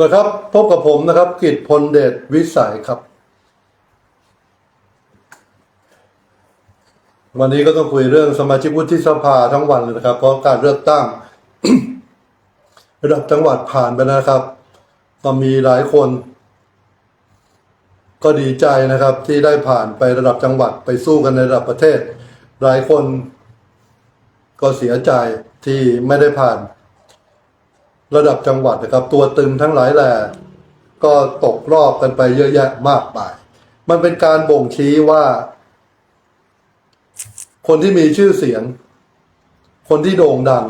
สวัสดีครับพบกับผมนะครับกิตพลเดชวิสัยครับ วันนี้ก็ต้องคุยเรื่องสมาชิกวุฒิสภาทั้งวันเลยนะครับ เพราะการเลือกตั้ง ระดับจังหวัดผ่านไปนะครับ ก็มีหลายคน ก็ดีใจนะครับ ที่ได้ผ่านไประดับจังหวัดไปสู้กันในระดับประเทศ หลายคนก็เสียใจที่ไม่ได้ผ่าน ระดับจังหวัดนะครับ ตัวตึงทั้งหลายแหล่ก็ตกรอบกันไปเยอะแยะมากมายมันเป็นการบ่งชี้ว่า คนที่มีชื่อเสียง คนที่โด่งดัง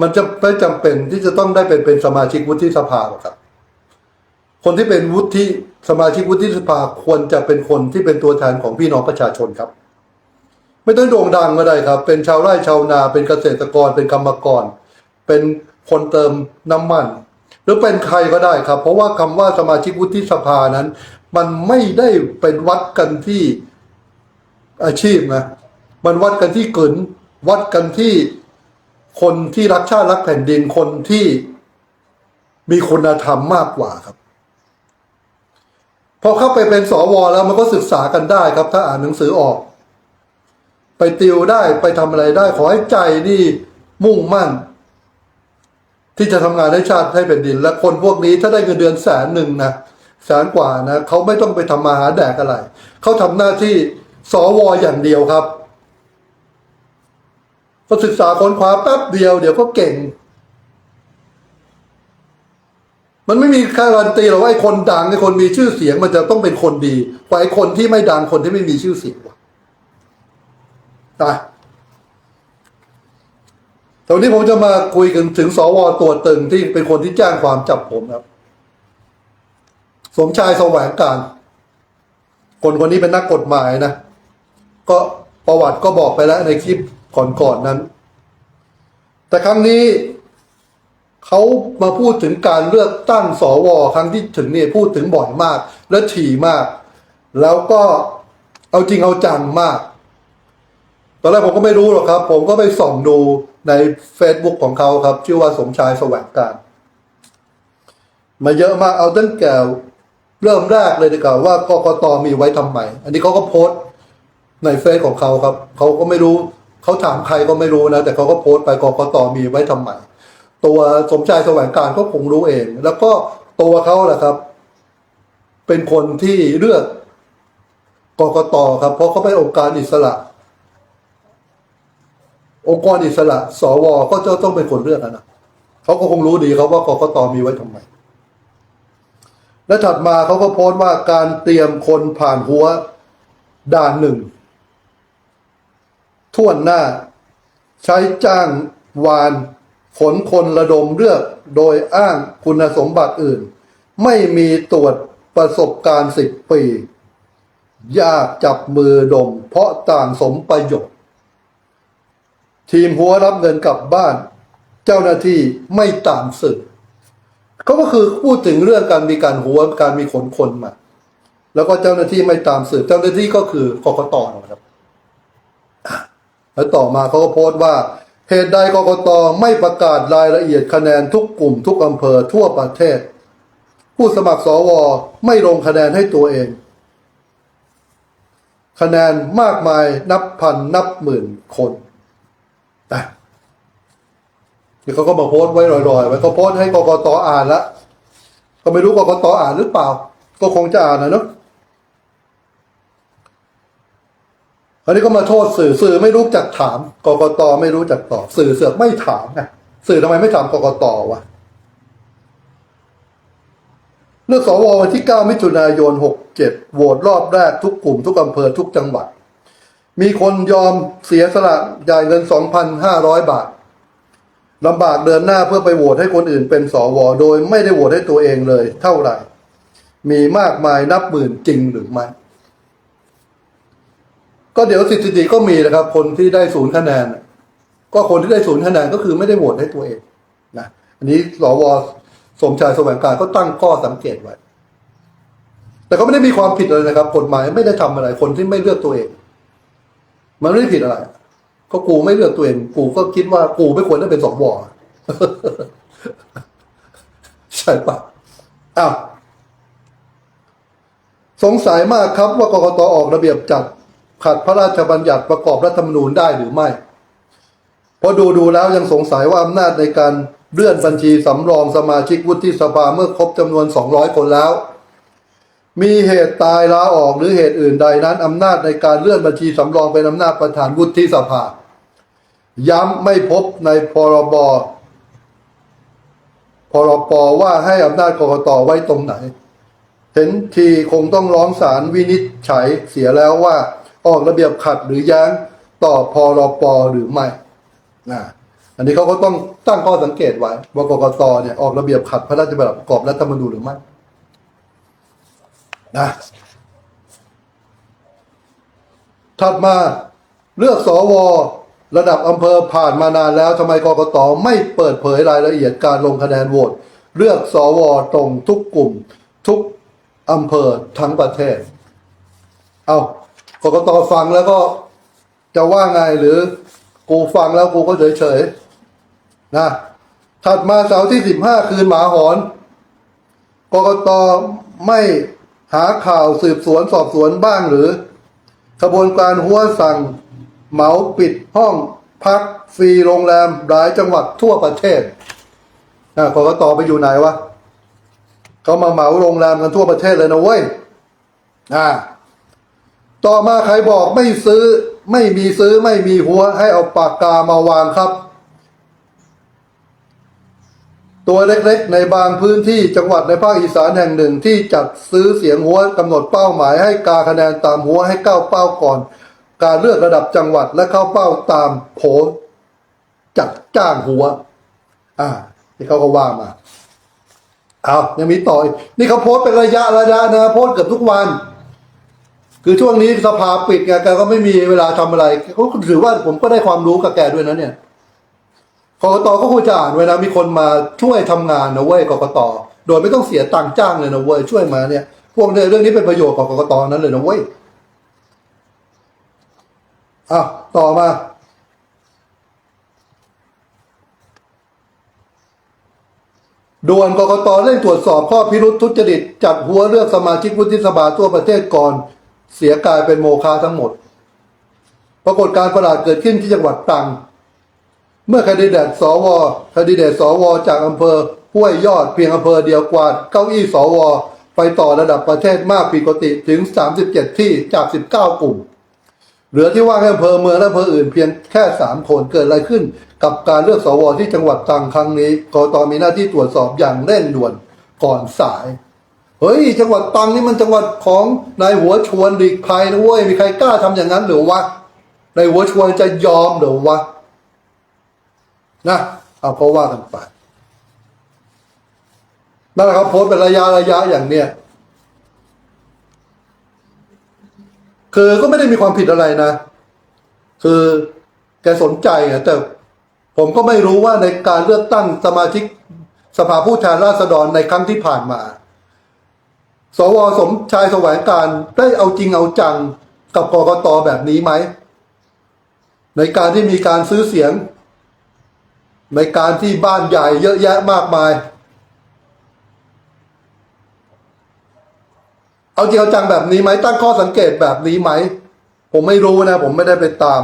มันจะไม่จำเป็นที่จะต้องได้เป็นเป็นสมาชิกวุฒิสภาหรอกครับ คนที่เป็นวุฒิสมาชิกวุฒิสภาควรจะเป็นคนที่เป็นตัวแทนของพี่น้องประชาชนครับ ไม่ต้องโด่งดังก็ได้ครับ เป็นชาวไร่ชาวนาเป็นเกษตรกรเป็นกรรมกร เป็น คนเติมน้ำมัน หรือเป็นใครก็ได้ครับ เพราะว่าคำว่าสมาชิกวุฒิสภานั้น มันไม่ได้เป็นวัดกันที่อาชีพนะมันวัดกันที่กลืนวัดกันที่คนที่รักชาติรักแผ่นดินคนที่มีคุณธรรมมากกว่าครับ พอเข้าไปเป็นสวแล้วมันก็ศึกษากันได้ครับ ถ้าอ่านหนังสือออก ไปติวได้ไปทำอะไรได้ ขอให้ใจนี่มุ่งมั่น ที่จะทำงานให้ชาติให้แผ่นดิน และคนพวกนี้ถ้าได้เงินเดือนแสนหนึ่งนะแสนกว่านะเขาไม่ต้องไปทำมาหาแดกอะไร เขาทำหน้าที่สวอย่างเดียวครับก็ศึกษาค้นคว้าแป๊บเดียวเดี๋ยวก็เก่ง มันไม่มีการันตีหรอกว่าไอ้คนดังไอ้คนมีชื่อเสียงมันจะต้องเป็นคนดีกว่าไอ้คนที่ไม่ดังคนที่ไม่มีชื่อเสียงวะตาย ตอนนี้ผมจะมาคุยกันถึงสวตัวตึงที่เป็นคนที่แจ้งความจับผมครับ สมชายแสวงการ คนคนนี้เป็นนักกฎหมายนะ ก็ประวัติก็บอกไปแล้วในคลิปก่อนๆนนั้น แต่ครั้งนี้เขามาพูดถึงการเลือกตั้งสวครั้งที่ถึงเนี่ยพูดถึงบ่อยมาก และถี่มาก แล้วก็เอาจริงเอาจังมาก ตอนแรกผมก็ไม่รู้หรอกครับ ผมก็ไปส่องดู ใน Facebook ของเขาครับ ชื่อว่าสมชายแสวงการ มาเยอะมากเอาตั้งแต่เริ่มแรกเลยดีกว่าว่ากกตมีไว้ทำไม อันนี้เขาก็โพสต์ในเฟซของเขาครับ เขาก็ไม่รู้เขาถามใครก็ไม่รู้นะ แต่เขาก็โพสต์ไปกกตมีไว้ทำไม ตัวสมชายแสวงการก็คงรู้เอง แล้วก็ตัวเขาแหละครับ เป็นคนที่เลือกกกตครับ เพราะเขาเป็นองค์การอิสระ องค์กรอิสระ สวก็จะต้องเป็นคนเลือกนะเขาก็คงรู้ดีเขาว่ากกตมีไว้ทำไม และถัดมาเขาก็โพสต์ว่าการเตรียมคนผ่านหัวด่านหนึ่งท่วนหน้า ใช้จ้างวานขนคนระดมเลือกโดยอ้างคุณสมบัติอื่น ไม่มีตรวจประสบการณ์สิบปี ยากจับมือดม เพราะต่างสมประโยชน์ ทีมหัวรับเงินกลับบ้าน เจ้าหน้าที่ไม่ตามสึกเขาก็คือพูดถึงเรื่องการมีการหัวการมีขนคนมา แล้วก็เจ้าหน้าที่ไม่ตามสืบเจ้าหน้าที่ก็คือกกตนะครับ แล้วต่อมาเขาก็โพสต์ว่าเหตุใดกกตไม่ประกาศรายละเอียดคะแนนทุกกลุ่มทุกอำเภอทั่วประเทศ ผู้สมัครสวไม่ลงคะแนนให้ตัวเอง คะแนนมากมายนับพันนับหมื่นคน อะนี่เขาก็มาโพสต์ไว้ลอยๆไว้เขาโพสต์ให้กกตอ่านละก็ไม่รู้กกตอ่านหรือเปล่า ก็คงจะอ่านนะเนาะอันนี้ก็มาโทษสื่อสื่อไม่รู้จักถาม กกตไม่รู้จักตอบ สื่อเสือกไม่ถามไงสื่อทำไมไม่ถามกกตวะเลือกสววันที่ 9 มิถุนายน 67โหวตรอบแรกทุกกลุ่มทุกอำเภอทุกจังหวัด มีคนยอมเสียสละจ่ายเงิน 2,500 บาทลำบากเดินหน้าเพื่อไปโหวตให้คนอื่นเป็นสวโดยไม่ได้โหวตให้ตัวเองเลย เท่าไหร่ มีมากมายนับหมื่นจริงหรือไม่ก็เดี๋ยวสถิติก็มีนะครับ คนที่ได้ศูนย์คะแนน ก็คนที่ได้ศูนย์คะแนนก็คือไม่ได้โหวตให้ตัวเองนะอันนี้สวสมชายแสวงการก็ตั้งข้อสังเกตไว้ แต่ก็ไม่ได้มีความผิดเลยนะครับ กฎหมายไม่ได้ทำอะไรคนที่ไม่เลือกตัวเอง มันไม่ผิดอะไรก็กูไม่เลือกตัวเอง กูก็คิดว่ากูไม่ควรได้เป็นสวใช่ช่ปะอ้าวสงสัยมากครับว่ากกตออกระเบียบจัดขัดพระราชบัญญัติประกอบรัฐธรรมนูญได้หรือไม่ เพราะดูดูแล้วยังสงสัยว่าอำนาจในการเลื่อนบัญชีสำรองสมาชิกวุฒิสภาเมื่อครบจำนวน 200 คนแล้ว มีเหตุตายลาออกหรือเหตุอื่นใดนั้น อำนาจในการเลื่อนบัญชีสำรองเป็นอำนาจประธานวุฒิสภา ย้ำไม่พบในพรบพรปว่าให้อำนาจกกตไว้ตรงไหน เห็นทีคงต้องร้องศาลวินิจฉัยเสียแล้วว่า ออกระเบียบขัดหรือแย้งต่อพรปหรือไม่นะอันนี้เขาก็ต้องตั้งข้อสังเกตไว้ว่ากกตเนี่ยออกระเบียบขัดพระราชบัญญัติประกอบรัฐธรรมนูญหรือไม่ นะ ถัดมาเลือกสวระดับอำเภอผ่านมานานแล้วทำไมกรกตไม่เปิดเผยรายละเอียดการลงคะแนนโหวตเลือกสวตรงทุกกลุ่ม ทุกอำเภอทั้งประเทศ เอากรกตฟังแล้วก็จะว่าไงหรือกูฟังแล้วกูก็เฉยๆนะถัดมาเสาร์ที่สิบห้าคืนหมาหอนกรกตไม่ หาข่าวสืบสวนสอบสวนบ้างหรือขบวนการหัวสั่ง เหมาปิดห้องพักฟรีโรงแรมหลายจังหวัดทั่วประเทศนะกกตไปอยู่ไหนวะเขามาเหมาโรงแรมกันทั่วประเทศเลยนะเว้ยอ่าต่อมาใครบอกไม่ซื้อไม่มีซื้อไม่มีหัวให้เอาปากกามาวางครับ ตัวเล็กๆ ในบางพื้นที่จังหวัดในภาคอีสานแห่งหนึ่งที่จัดซื้อเสียงหัวกำหนดเป้าหมายให้กาคะแนนตามหัวให้เข้าวเป้าก่อน การเลือกระดับจังหวัดและเข้าเป้าตามโผจัดจ้างหัว อ่าที่เขาก็ว่ามาเอายังมีต่ออีกนี่เขาโพสเป็นระยะระยะนะโพสเกือบทุกวัน คือช่วงนี้สภาปิดไงแกก็ไม่มีเวลาทำอะไรเขาถือว่าผมก็ได้ความรู้กับแกด้วยนะเนี่ย กกตก็ควรจะอ่านไว้นะมีคนมาช่วยทำงานนะเว้ยกกตโดยไม่ต้องเสียตังค์จ้างเลยนะเว้ยช่วยมาเนี่ย พวกเนี่ยเรื่องนี้เป็นประโยชน์กับกกตนั้นเลยนะเว้ยอะต่อมา ด่วนกกตเร่งตรวจสอบข้อพิรุษทุจริต จัดหัวเลือกสมาชิกวุฒิสภาทั่วประเทศก่อน เสียกายเป็นโมฆะทั้งหมด ปรากฏการประหลาดเกิดขึ้นที่จังหวัดตรัง เมื่อคดีเดตสวคดีเดตสวจากอำเภอห้วยยอดเพียงอำเภอเดียวกวาดเก้าอี้สวไปต่อระดับประเทศมากผิดปกติถึง 37 ที่จาก 19 กลุ่ม เหลือที่ว่างแค่อำเภอเมืองและอำเภออื่นเพียงแค่สามคนเกิดอะไรขึ้น กับการเลือกสวที่จังหวัดตรังครั้งนี้กตมีหน้าที่ตรวจสอบอย่างเร่งด่วนก่อนสาย เฮ้ย จังหวัดตรังนี่มันจังหวัดของนายหัวชวนหลีกภัยนะเว้ยมีใครกล้าทำอย่างนั้นหรือวะนายหัวชวนจะยอมหรือวะ นะเอาก็ว่ากันไปนั่นแหละครับโพสเป็นระยะระยะอย่างเนี้ยคือก็ไม่ได้มีความผิดอะไรนะ คือแกสนใจอะแต่ผมก็ไม่รู้ว่าในการเลือกตั้งสมาชิกสภาผู้แทนราษฎรในครั้งที่ผ่านมา สวสมชายแสวงการได้เอาจริงเอาจังกับกรกตแบบนี้ไหม ในการที่มีการซื้อเสียง ในการที่บ้านใหญ่เยอะแยะมากมาย เอาจริงเอาจังแบบนี้ไหมตั้งข้อสังเกตแบบนี้ไหม ผมไม่รู้นะ ผมไม่ได้ไปตาม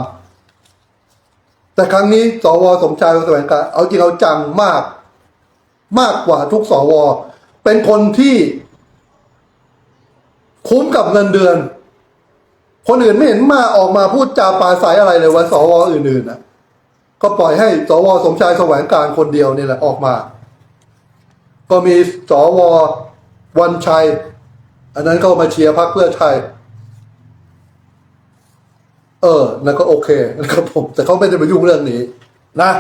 แต่ครั้งนี้สวสมชายแสวงการเอาจริงเอาจังมาก มากกว่าทุกสว เป็นคนที่คุ้มกับเงินเดือน คนอื่นไม่เห็นมาออกมาพูดจาปาศัยอะไรเลยว่าสวอื่นๆนะ ก็ปล่อยให้สวสมชายแสวงการคนเดียวนี่แหละออกมา ก็มีสววันชัย อันนั้นก็มาเชียร์พรรคเพื่อไทย เออนั่นก็โอเคนะครับผม แต่เขาไม่ได้ไปยุ่งเรื่องนี้ นะ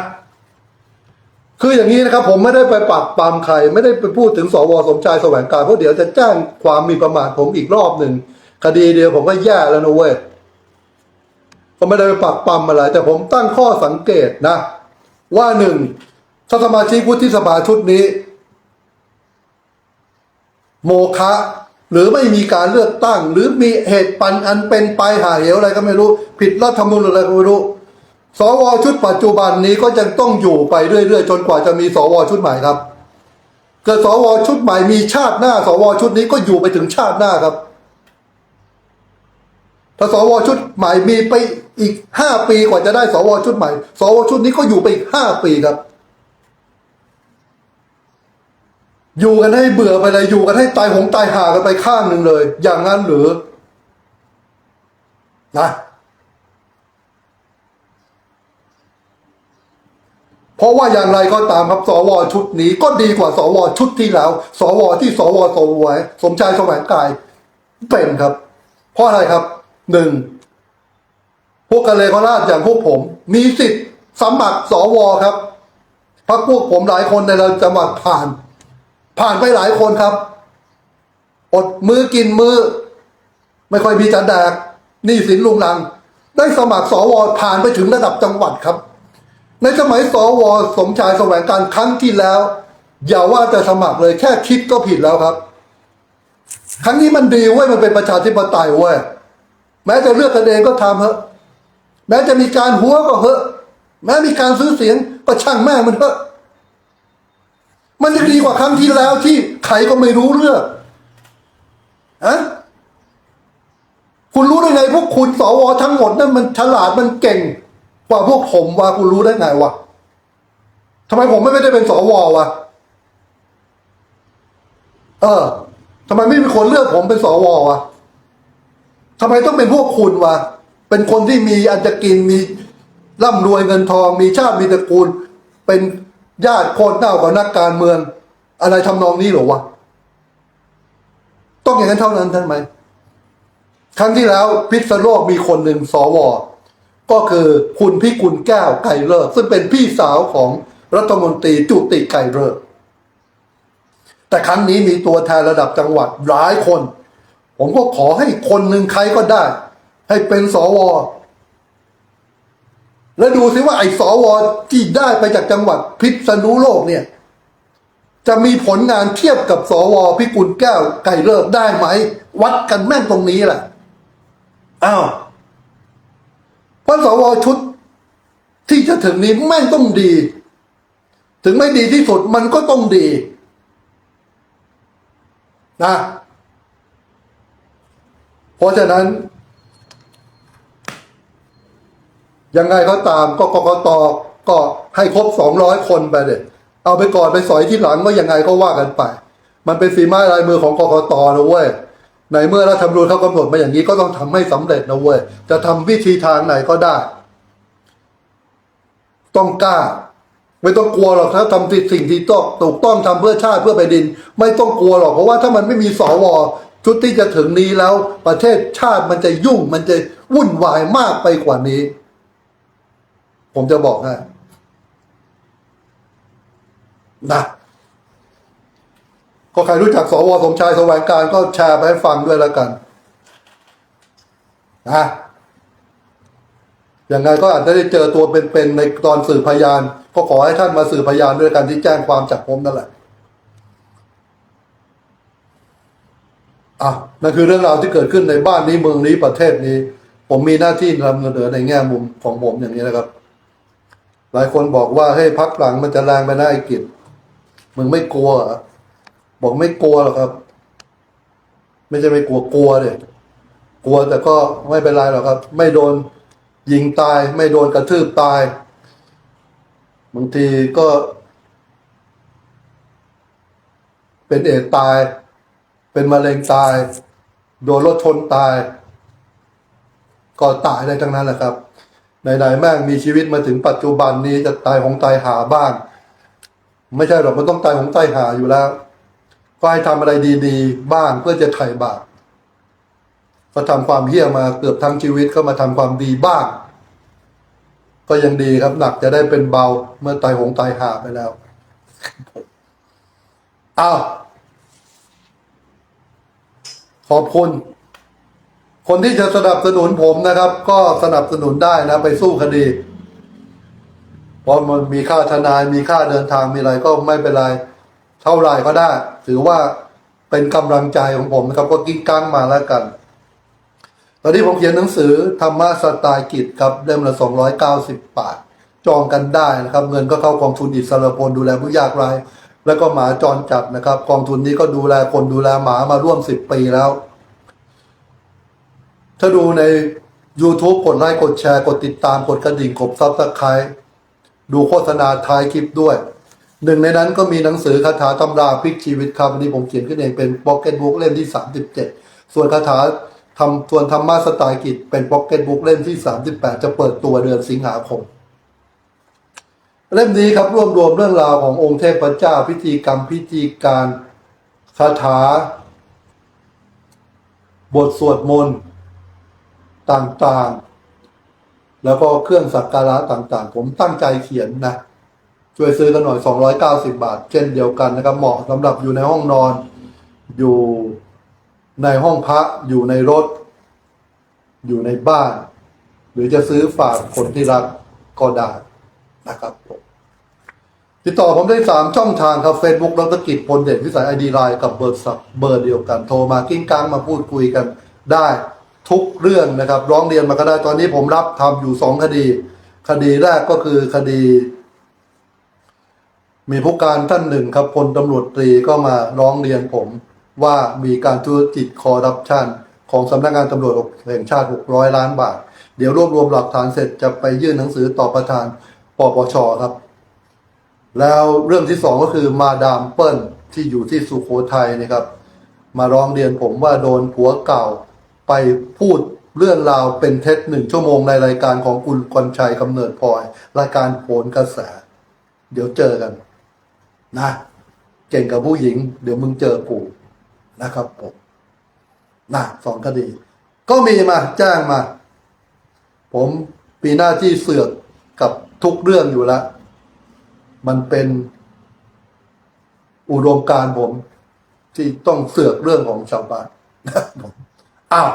คืออย่างนี้นะครับ ผมไม่ได้ไปปรับปรามใคร ไม่ได้ไปพูดถึงสวสมชายแสวงการเพราะเดี๋ยวจะแจ้งความมีประมาทผมอีกรอบหนึ่งคดีเดียวผมก็แย่แล้วนะเว้ย ก็ไม่ได้ไปปรับปรามอะไร แต่ผมตั้งข้อสังเกตนะ ว่าหนึ่งถ้าสมาชิกวุฒิสภาชุดนี้ โมฆะหรือไม่มีการเลือกตั้ง หรือมีเหตุปันอันเป็นไปหาเหวอะไรก็ไม่รู้ ผิดรัฐธรรมนูญหรืออะไรก็ไม่รู้ สวชุดปัจจุบันนี้ก็จะต้องอยู่ไปเรื่อยๆ จนกว่าจะมีสวชุดใหม่ครับ เกิดสวชุดใหม่มีชาติหน้า สวชุดนี้ก็อยู่ไปถึงชาติหน้าครับ ถ้าสวชุดใหม่มีไปอีกห้าปีกว่าจะได้สวชุดใหม่ สวชุดนี้ก็อยู่ไปอีกห้าปีครับ อยู่กันให้เบื่อไปเลยอยู่กันให้ตายหงตายหากันไปข้างหนึ่งเลย อย่างนั้นหรือนะเพราะว่าอย่างไรก็ตามครับสวชุดนี้ก็ดีกว่าสวชุดที่แล้ว สวที่สวสวยสมชายแสวงกายเป็นครับ เพราะอะไรครับ หนึ่งพวกกะเลกราชอย่างพวกผม มีสิทธิ์สมัครสวครับพักพวกผมหลายคนในเราจังหวัดผ่าน ผ่านไปหลายคนครับ อดมือกินมือ ไม่ค่อยมีจะแดกหนี่สินลุงลัง ได้สมัครสวผ่านไปถึงระดับจังหวัดครับ ในสมัยสวสมชายแสวงการครั้งที่แล้ว อย่าว่าจะสมัครเลยแค่คิดก็ผิดแล้วครับ ครั้งนี้มันดีเว้ยมันเป็นประชาธิปไตยเว้ย แม้จะเลือกกันเองก็ทำเถอะแม้จะมีการหัวก็เถอะแม้มีการซื้อเสียงก็ช่างแม่มันเถอะมันจะดีกว่าครั้งที่แล้วที่ใครก็ไม่รู้เรื่องอะคุณรู้ได้ไงพวกคุณสวทั้งหมดนั่นมันฉลาดมันเก่ง กว่าพวกผมว่าคุณรู้ได้ไงวะทำไมผมไม่ได้เป็นสววะเออทำไมไม่มีคนเลือกผมเป็นสววะ ทำไมต้องเป็นพวกคุณวะเป็นคนที่มีอันจะกินมีร่ำรวยเงินทอง มีชาติมีตระกูล เป็นญาติโคตรเน่ากับนักการเมือง อะไรทำนองนี้เหรอวะต้องอย่างนั้นเท่านั้นท่านไหมครั้งที่แล้วพิษณุโลกมีคนหนึ่งสวก็คือคุณพิกุลแก้วไก่เลิก ซึ่งเป็นพี่สาวของรัฐมนตรีจุติไก่เลิก แต่ครั้งนี้มีตัวแทนระดับจังหวัดหลายคน ผมก็ขอให้คนหนึ่งใครก็ได้ ให้เป็นสว แล้วดูซิว่าไอ้สวที่ได้ไปจากจังหวัดพิษณุโลกเนี่ย จะมีผลงานเทียบกับสวพิกุลแก้วไก่เลิกได้ไหม วัดกันแม่งตรงนี้แหละอ้าวเพราะสวชุดที่จะถึงนี้แม่งต้องดี ถึงไม่ดีที่สุดมันก็ต้องดี นะ เพราะฉะนั้น ยังไงก็ตามก็กกตก็ให้ครบสองร้อยคนไปเด็เอาไปก่อนไปสอยที่หลังว่ายังไงก็ว่ากันไป มันเป็นฝีไม้ลายมือของกกตนะเว้ยในเมื่อรัฐธรรมนูญเขากำหนดมาอย่างนี้ก็ต้องทำให้สำเร็จนะเว้ยจะทำวิธีทางไหนก็ได้ ต้องกล้า ไม่ต้องกลัวหรอกถ้าทำสิ่งที่ต้องถูกต้องทำเพื่อชาติเพื่อแผ่นดิน ไม่ต้องกลัวหรอกเพราะว่าถ้ามันไม่มีสว ชุดที่จะถึงนี้แล้ว ประเทศชาติมันจะยุ่งมันจะวุ่นวายมากไปกว่านี้ ผมจะบอกให้นะก็ใครรู้จักสวสมชายแสวงการก็แชร์ไปให้ฟังด้วยแล้วกันนะอย่างไงก็อาจจะได้เจอตัวเป็นๆในตอนสื่อพยาน ก็ขอให้ท่านมาสื่อพยานด้วยกันที่แจ้งความจับผมนั่นแหละ อะนั่นคือเรื่องราวที่เกิดขึ้นในบ้านนี้เมืองนี้ประเทศนี้ ผมมีหน้าที่นำเสนอในแง่มุมของผมอย่างนี้นะครับ หลายคนบอกว่าให้พักหลังมันจะแรงไปนะไอ้กิจมึงไม่กลัวบอกไม่กลัวหรอกครับ ไม่ใช่ไม่กลัวกลัวเลยกลัวแต่ก็ไม่เป็นไรหรอกครับ ไม่โดนยิงตาย ไม่โดนกระทืบตายบางทีก็ เป็นเอดส์ตาย เป็นมะเร็งตาย โดนรถชนตาย ก็ตายได้ทั้งนั้นแหละครับไหนๆแม่งมีชีวิตมาถึงปัจจุบันนี้จะตายของตายหาบ้าง ไม่ใช่หรอกมันต้องตายของตายหาอยู่แล้วก็ให้ทำอะไรดีๆ บ้างเพื่อจะไถ่บาปก็ทำความเหี้ยมาเกือบทั้งชีวิตก็มาทำความดีบ้าง ก็ยังดีครับ หนักจะได้เป็นเบาเมื่อตายหงตายหาไปแล้วอ้าว ขอบคุณ คนที่จะสนับสนุนผมนะครับ ก็สนับสนุนได้นะ ไปสู้คดี เพราะมันมีค่าทนายมีค่าเดินทางมีอะไรก็ไม่เป็นไรเท่าไรก็ได้ ถือว่าเป็นกำลังใจของผมนะครับ ก็กิ้งก้างมาแล้วกัน ตอนนี้ผมเขียนหนังสือธรรมะสไตล์กิจครับเล่มละสองร้อยเก้าสิบบาท จองกันได้นะครับ เงินก็เข้ากองทุนอิสระพลดูแลผู้ยากไร้ แล้วก็หมาจรจัดนะครับ กองทุนนี้ก็ดูแลคนดูแลหมามาร่วมสิบปีแล้ว ถ้าดูใน YouTube กดไลค์กดแชร์กดติดตามกดกระดิ่งกดซับสไครต์ดูโฆษณาท้ายคลิปด้วย หนึ่งในนั้นก็มีหนังสือคาถาตำราพลิกชีวิตครับวันนี้ผมเขียนขึ้นเองเป็นพ็อกเก็ตบุ๊กเล่มที่ 37 ส่วนคาถาทำส่วนธรรมะสไตล์กิจเป็นพ็อกเก็ตบุ๊กเล่มที่ 38 จะเปิดตัวเดือนสิงหาคม เล่มนี้ครับรวบรวมเรื่องราวขององค์เทพเจ้าพิธีกรรมพิธีการคาถา บทสวดมนต์ต่างๆ แล้วก็เครื่องสักการะต่างๆ ผมตั้งใจเขียนนะ ช่วยซื้อกันหน่อย 290 บาท เช่นเดียวกันนะครับ เหมาะสำหรับอยู่ในห้องนอน อยู่ในห้องพักอยู่ในรถ อยู่ในบ้าน หรือจะซื้อฝากคนที่รักก็ได้ นะครับผมติดต่อผมได้สามช่องทางครับ Facebook ดรกิจพลเด่นวิสัยไอดีไลน์กับเบอร์สับเบอร์เดียวกัน โทรมากิ้งก้างมาพูดคุยกันได้ทุกเรื่องนะครับ ร้องเรียนมาก็ได้ตอนนี้ผมรับทำอยู่สองคดี คดีแรกก็คือคดี มีผู้การท่านหนึ่งครับพลตำรวจตรีก็มาร้องเรียนผมว่ามีการทุจริตคอร์รัปชันของสำนักงานตำรวจแห่งชาติ 600 ล้านบาท เดี๋ยวรวบรวมหลักฐานเสร็จจะไปยื่นหนังสือต่อประธาน ปปชครับ แล้วเรื่องที่สองก็คือมาดามเปิ้ลที่อยู่ที่สุโขทัยนะครับ มาร้องเรียนผมว่าโดนผัวเก่าไปพูดเรื่องราวเป็นเท็จหนึ่งชั่วโมงในรายการของคุณกรชัยกำเนิดพลอย รายการโผลกระแส เดี๋ยวเจอกัน นะ เก่งกับผู้หญิง เดี๋ยวมึงเจอกูนะครับผมนะสองคดี ก็มีมาแจ้งมา ผมปีหน้าที่เสือก ทุกเรื่องอยู่ล้วมันเป็นอุดมการผม ที่ต้องเสือกเรื่องของชาวบ้านผมอ้าว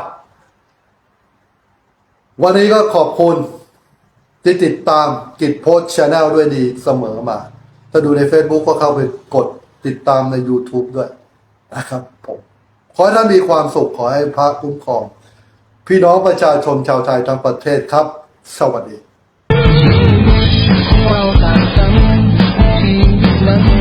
วันนี้ก็ขอบคุณที่ติดตามกิจโพสชาแนลด้วยดีเสมอมา ถ้าดูใน Facebook ก็เข้าไปกดติดตามใน YouTube ด้วยนะครับผมขอให้ท่านมีความสุขขอให้พระคุ้มครอง พี่น้องประชาชนชาวไทยทั้งประเทศครับ สวัสดี เราต่างกันที่มัน